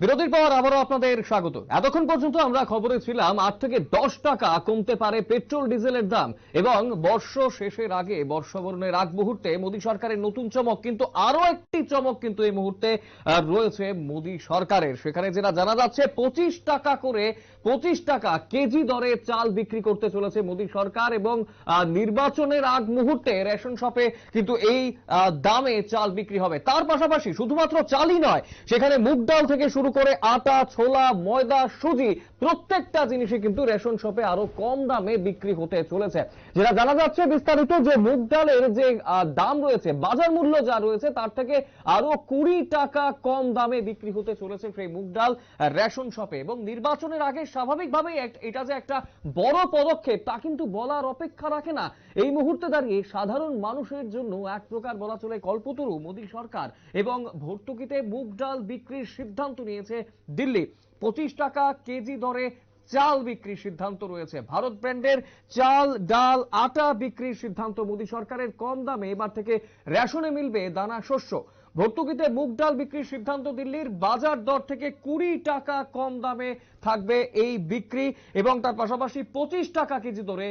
বিরতির পর আবারও আপনাদের স্বাগত। এতক্ষণ পর্যন্ত আমরা খবরে ছিলাম, আট থেকে দশ টাকা কমতে পারে পেট্রোল, ডিজেলের দাম এবং বর্ষ শেষের আগে বর্ষবরণের আগ মুহূর্তে মোদী সরকারের নতুন চমক কিন্তু আরও একটি চমক কিন্তু এই মুহূর্তে রয়েছে মোদী সরকারের। সেখানে যেটা জানা যাচ্ছে, পঁচিশ টাকা করে পঁচিশ টাকা কেজি দরে চাল বিক্রি করতে চলেছে মোদী সরকার এবং নির্বাচনের আগ মুহূর্তে রেশন শপে কিন্তু এই দামে চাল বিক্রি হবে। তার পাশাপাশি শুধুমাত্র চালই নয়, সেখানে মুগ ডাল থেকে শুরু করে আটা, ছোলা, ময়দা, সুজি প্রত্যেকটা জিনিসই কিন্তু রেশন শপে আরও কম দামে বিক্রি হতে চলেছে। যেটা জানা যাচ্ছে বিস্তারিত যে মুগ ডালের যে দাম রয়েছে, বাজার মূল্য যা রয়েছে তার থেকে আরও কুড়ি টাকা কম দামে বিক্রি হতে চলেছে সেই মুগ ডাল রেশন শপে। এবং নির্বাচনের আগে স্বাভাবিকভাবেই এটা যে একটা বড় পদক্ষেপ তা কিন্তু বলার অপেক্ষা রাখে না। এই মুহূর্তে দাঁড়িয়ে সাধারণ মানুষের জন্য এক প্রকার বলা চলে কল্পতরু। মোদী সরকার এবং ভর্তুকিতে মুগ ডাল বিক্রির সিদ্ধান্ত নিয়েছে দিল্লি। পঁচিশ টাকা কেজি দরে চাল বিক্রির সিদ্ধান্ত রয়েছে। ভারত ব্র্যান্ডের চাল, ডাল, আটা বিক্রির সিদ্ধান্ত মোদী সরকারের কম দামে। এবার থেকে রেশনে মিলবে দানা শস্য। ভর্তুকিতে মুগ ডাল বিক্রির সিদ্ধান্ত দিল্লির বাজার দর থেকে কুড়ি টাকা কম দামে থাকবে এই বিক্রি। এবং তার পাশাপাশি পঁচিশ টাকা কেজি দরে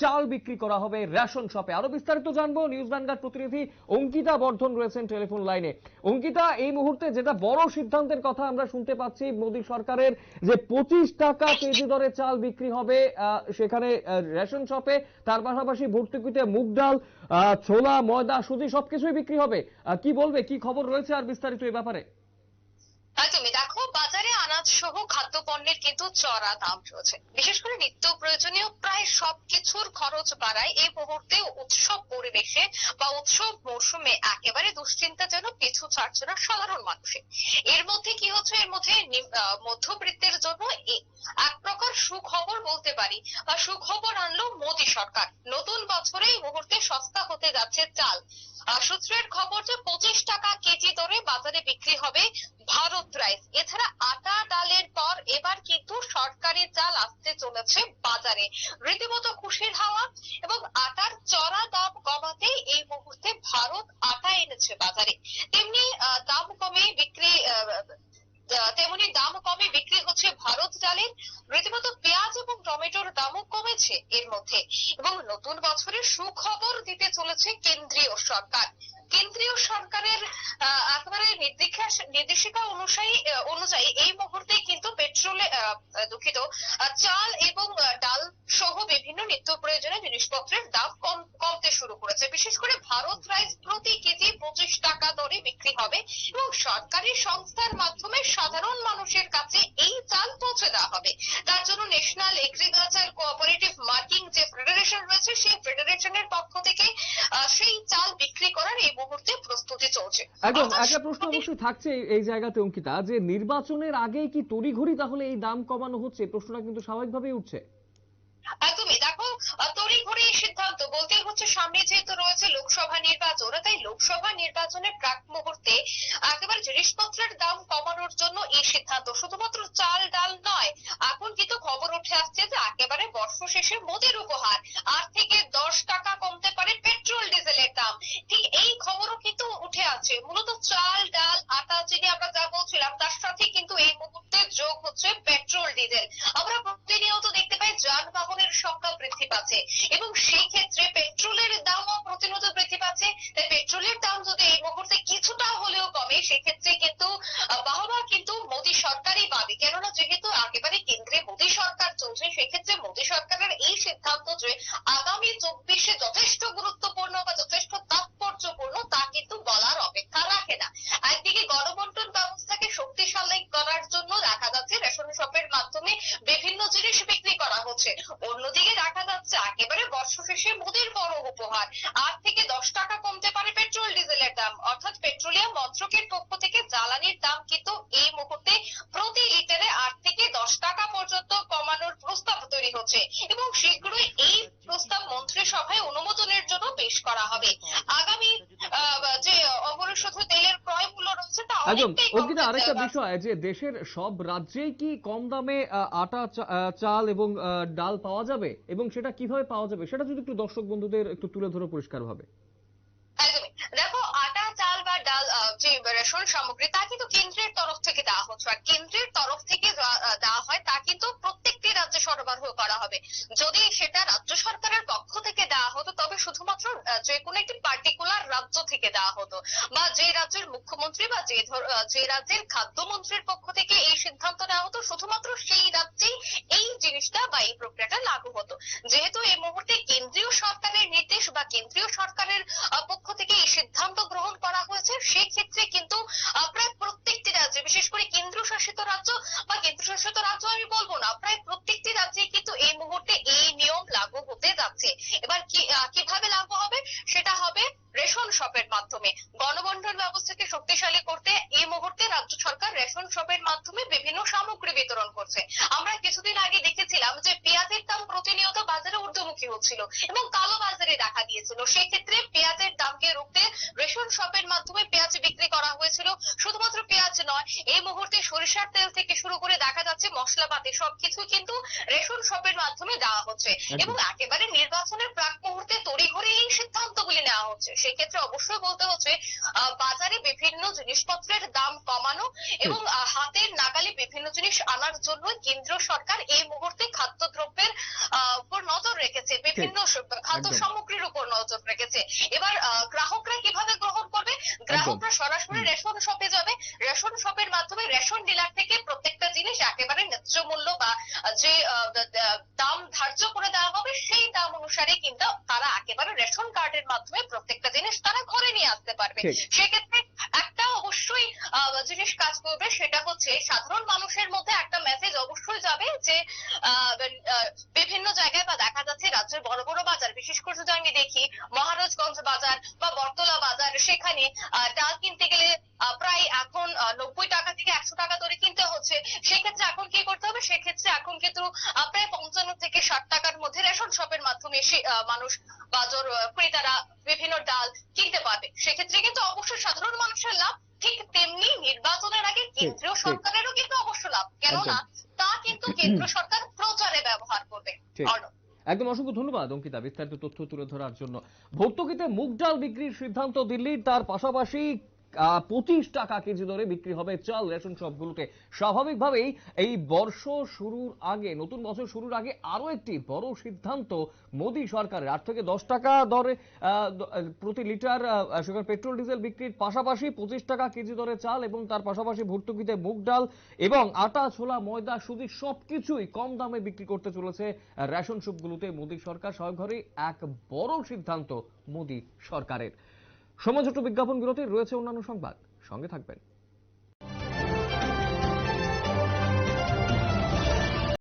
চাল বিক্রি করা হবে রেশন শপে। আরও বিস্তারিত জানব নিউজ ভ্যানগার্ড প্রতিনিধি অঙ্কিতা বর্ধন রয়েছেন টেলিফোন লাইনে। অঙ্কিতা, এই মুহূর্তে যেটা বড় সিদ্ধান্তের কথা আমরা শুনতে পাচ্ছি মোদী সরকারের যে পঁচিশ টাকা কেজি দরে চাল বিক্রি হবে সেখানে রেশন শপে, তার পাশাপাশি ভর্তুকিতে মুগ ডাল ছোলা, ময়দা, সুজি সবকিছুই বিক্রি হবে। কি বলবে, কি খবর রয়েছে আর বিস্তারিত এই ব্যাপারে? তুমি দেখো, বাজারে আনাজ সহ খাদ্যপণ্যের কিন্তু চড়া দাম চলছে বিশেষ করে নিত্য প্রয়োজনীয় প্রায় সবকিছুর খরচ বাড়ায় এই মুহূর্তে উৎসব পরিবেশে বা উৎসব মৌসুমে একেবারে দুশ্চিন্তা যেন পিছু ছাড়ছে না সাধারণ মানুষের এর মধ্যে কি হচ্ছে? এর মধ্যে মধ্যবিত্তের জন্য এক প্রকার সুখবর বলতে পারি, বা সুখবর আনলো মোদী সরকার। নতুন বছরে এই মুহূর্তে সস্তা হতে যাচ্ছে চাল। সূত্রের খবর যে পঁচিশ টাকা কেজি দরে বাজারে বিক্রি হবে ভারত রাইস। এছাড়া আটা, ডালের পর এবার কিন্তু সরকারি চাল আসতে চলেছে বাজারে। রীতিমতো খুশির হাওয়া এবং আটার চড়া দাম কমাতে এই মুহূর্তে ভারত আটা এনেছে বাজারে। তেমনি দাম কমে বিক্রি তেমনি দাম কমে বিক্রি হচ্ছে ভারত ডালের। রীতিমতো পেঁয়াজ এবং টমেটোর দামও কমেছে এর মধ্যে। এবং নতুন বছরের সুখবর দিতে চলেছে কেন্দ্রীয় সরকার। কেন্দ্রীয় সরকারের একেবারে নির্দেশিকা অনুযায়ী অনুযায়ী এই মুহূর্তে কিন্তু পেট্রোলে দুঃখিত চাল এবং ডাল সহ বিভিন্ন নিত্য প্রয়োজনীয় জিনিসপত্রের দাম কম, কমতে শুরু করেছে। বিশেষ করে ভারত রাইস প্রতি কেজি পঁচিশ টাকা দরে বিক্রি হবে এবং সরকারি সংস্থার মাধ্যমে সাধারণ মানুষের কাছে এই চাল পৌঁছে দেওয়া হবে। তার জন্য ন্যাশনাল এগ্রিকালচার কোঅপারেটিভ মার্কিং যে ফেডারেশন রয়েছে, সেই ফেডারেশনের পক্ষ থেকে সেই চাল বিক্রি করার এই মুহূর্তে প্রস্তুতি চলছে। একদম একটা প্রশ্ন অবশ্যই থাকছে এই- জায়গাতে অঙ্কিতা যে নির্বাচনের আগেই কি তড়িঘড়ি তাহলে এই দাম কমানো হচ্ছে? প্রশ্নটা কিন্তু স্বাভাবিকভাবেই উঠছে। একদমই। দেখো তড়িঘড়ি সিদ্ধান্ত বলতে হচ্ছে সামনে যেহেতু রয়েছে লোকসভা নির্বাচন তাই লোকসভা নির্বাচনের প্রাক মুহূর্তে একেবারে জিনিসপত্রের দাম কমানোর জন্য এই সিদ্ধান্ত। শুধুমাত্র চাল ডাল নয় এখন কিন্তু খবর উঠে আসছে যে একেবারে বর্ষ শেষে মোদের উপহার। আট থেকে দশ টাকা কমতে পারে পেট্রোল ডিজেলের দাম ঠিক এই খবরও কিন্তু আছে মূলত চাল, ডাল, আটা চিনি আমরা যা বলছিলাম, তার সাথে কিন্তু এই মুহূর্তে যোগ হচ্ছে পেট্রোল, ডিজেল। আমরা প্রতিনিয়ত দেখতে পাই যানবাহনের সংখ্যা বৃদ্ধি পাচ্ছে এবং সেই ক্ষেত্রে পেট্রোলের দামও প্রতিনিয়ত বৃদ্ধি পাচ্ছে তাই পেট্রোলের দাম যদি এই মুহূর্তে কিছুটা হলেও কমে সেক্ষেত্রে কিন্তু আহ, বাহবা কিন্তু মোদী সরকারই পাবে কেননা যেহেতু একেবারে কেন্দ্রে মোদী সরকার চলছে সেক্ষেত্রে মোদী সরকারের এই সিদ্ধান্ত যে আগামী চব্বিশে যথেষ্ট গুরুত্বপূর্ণ বা যথেষ্ট তাৎপর্যপূর্ণ তা কিন্তু বলার অপেক্ষা রাখে না একদিকে গণবন্টন ব্যবস্থাকে শক্তিশালী করার জন্য দেখা যাচ্ছে রেশন শপের মাধ্যমে বিভিন্ন জিনিস বিক্রি করা হচ্ছে অন্যদিকে দেখা যাচ্ছে একেবারে বর্ষ শেষে মোদির বড় উপহার আট থেকে দশ টাকা কমতে পারে পেট্রোল ডিজেলের দাম অর্থাৎ পেট্রোলিয়াম মন্ত্রকের পক্ষ থেকে জ্বালানির দাম কিন্তু এই মুহূর্তে প্রতি লিটারে আট থেকে দশ টাকা পর্যন্ত কমানোর প্রস্তাব তৈরি হচ্ছে এবং শীঘ্রই এই প্রস্তাব মন্ত্রিসভায় অনুমোদনের জন্য পেশ করা হবে আগামী আহ, যে অপরিশোধিত তেলের ক্রয় মূল্য রয়েছে তা একদম অনেকটাই অঙ্কিতা আরেকটা বিষয় যে দেশের সব রাজ্যেই কি কম দামে আটা চাল এবং ডাল পাওয়া যাবে? এবং সেটা কীভাবে পাওয়া যাবে? সেটা যদি একটু দর্শক বন্ধুদের একটু তুলে ধরো পরিষ্কারভাবে। দেখো আটা চাল বা ডাল যে রেশন সামগ্রী তা কিন্তু কেন্দ্রের তরফ থেকে দেওয়া হচ্ছে। অর্থ কেন্দ্রের তরফ থেকে দেওয়া হয় তা কিন্তু প্রত্যেকটি রাজ্যে সরবরাহ করা হবে। যদি সেটা রাজ্য সরকারের পক্ষ থেকে দেওয়া হতো তবে শুধুমাত্র আহ, যে কোনো একটি পার্টিকুলার রাজ্য থেকে দেওয়া হতো বা যে রাজ্যের মুখ্যমন্ত্রী বা যে ধর- আহ, যে রাজ্যের খাদ্যমন্ত্রীর পক্ষ থেকে এই সিদ্ধান্ত নেওয়া হতো শুধুমাত্র সেই রাজ্যেই এই জিনিসটা বা এই প্রক্রিয়াটা লাগু হতো যেহেতু এই মুহূর্তে কেন্দ্রীয় সরকারের নির্দেশ বা কেন্দ্রীয় সরকারের আহ, পক্ষ থেকে এই সিদ্ধান্ত গ্রহণ করা হয়েছে সেক্ষেত্রে কিন্তু আহ, প্রায় প্রত্যেকটি রাজ্যে বিশেষ করে কেন্দ্রশাসিত রাজ্য বা বলব না, প্রায় প্রত্যেকটি রাজ্যে কিন্তু এই মুহূর্তে এই নিয়ম লাগু হতে যাচ্ছে। এবার কীভাবে লাগু হবে? সেটা হবে রেশন শপের মাধ্যমে। গণবন্টন ব্যবস্থাকে শক্তিশালী করতে এই মুহূর্তে রাজ্য সরকার রেশন শপের মাধ্যমে বিভিন্ন সামগ্রী বিতরণ করছে। আমরা কিছুদিন আগে দেখেছিলাম যে পেঁয়াজের দাম প্রতিনিয়ত বাজারে ঊর্ধ্বমুখী হচ্ছিল এবং কালো বাজারে দেখা দিয়েছিল। সেক্ষেত্রে পেঁয়াজের দামকে রুখতে রেশন শপের মাধ্যমে পেঁয়াজ বিক্রি করা হয়েছিল। শুধুমাত্র পেঁয়াজ নয় এই মুহূর্তে সরিষার তেল থেকে শুরু করে দেখা যাচ্ছে মশলাপাতি সবকিছু কিন্তু রেশন শপের মাধ্যমে দেওয়া হচ্ছে। এবং একেবারে নির্বাচনের প্রাক মুহূর্তে তড়িঘড়ি এই সিদ্ধান্তগুলি নেওয়া হচ্ছে। সেক্ষেত্রে অবশ্যই বলতে হচ্ছে বাজারে বিভিন্ন জিনিসপত্রের দাম কমানো এবং হাতের নাগালে বিভিন্ন জিনিস আনার জন্য কেন্দ্র সরকার এই মুহূর্তে খাদ্যদ্রব্যের উপর নজর রেখেছে। বিভিন্ন খাদ্য সামগ্রীর উপর নজর রেখেছে। এবার আহ, গ্রাহকরা কীভাবে গ্রহণ করবে? গ্রাহকরা সরাসরি রেশন শপে যাবে। রেশন শপের মাধ্যমে রেশন ডিলার থেকে যে দাম ধার্য করে দেওয়া হবে সেই দাম অনুসারে কিন্তু তারা একেবারে রেশন কার্ডের মাধ্যমে প্রত্যেকটা জিনিস তারা ঘরে নিয়ে আসতে পারবে। সেক্ষেত্রে একটা অবশ্যই জিনিস কাজ করবে সেটা হচ্ছে সাধারণ মানুষের মধ্যে একটা মেসেজ অবশ্যই যাবে যে বিভিন্ন জায়গায় বা দেখা যাচ্ছে রাজ্যের বড় বড় বাজার বিশেষ করে যদি আমি দেখি মহারাজগঞ্জ বাজার বা বটতলা বাজার সেখানে আহ, ডাল কিনতে গেলে প্রায় এখন নব্বই টাকা থেকে একশো টাকা ধরে কিনতে হচ্ছে। সেক্ষেত্রে এখন কি করতে হবে? সেক্ষেত্রে এখন কিন্তু প্রায় পঞ্চান্ন থেকে ষাট টাকার মধ্যে রেশন শপের মাধ্যমে মানুষ বাজার ক্রেতারা বিভিন্ন ডাল কিনতে পারবে। সেক্ষেত্রে কিন্তু অবশ্যই সাধারণ মানুষের লাভ ঠিক তেমনি নির্বাচনের আগে কেন্দ্রীয় সরকারেরও কিন্তু অবশ্য লাভ। কেননা তা কিন্তু কেন্দ্র সরকার প্রচারে ব্যবহার করবে। অর্ণব। একদম অসংখ্য ধন্যবাদ অঙ্কিতা। বিস্তারিত তথ্য তুলে ধরার জন্য। ভর্তুকিতে মুগ ডাল বিক্রির সিদ্ধান্ত দিল্লির তার পাশাপাশি পঁচিশ টাকা কেজি দরে বিক্রি হবে চাল, রেশন শপগুলোতে স্বাভাবিকভাবেই এই বর্ষ শুরুর আগে, নতুন বছর শুরুর আগে আরও একটি বড় সিদ্ধান্ত মোদী সরকারের। আট থেকে দশ টাকা দরে প্রতি লিটার সেখানে পেট্রোল, ডিজেল বিক্রির পাশাপাশি পঁচিশ টাকা কেজি দরে চাল এবং তার পাশাপাশি ভর্তুকিতে মুগ ডাল এবং আটা, ছোলা, ময়দা, সুজি সবকিছুই কম দামে বিক্রি করতে চলেছে রেশন শপগুলোতে মোদী সরকার স্বয়ংঘরে এক বড় সিদ্ধান্ত মোদী সরকারের। সময় ছোট বিজ্ঞাপন বিরতি রয়েছে অন্যান্য সংবাদ। সঙ্গে থাকবেন।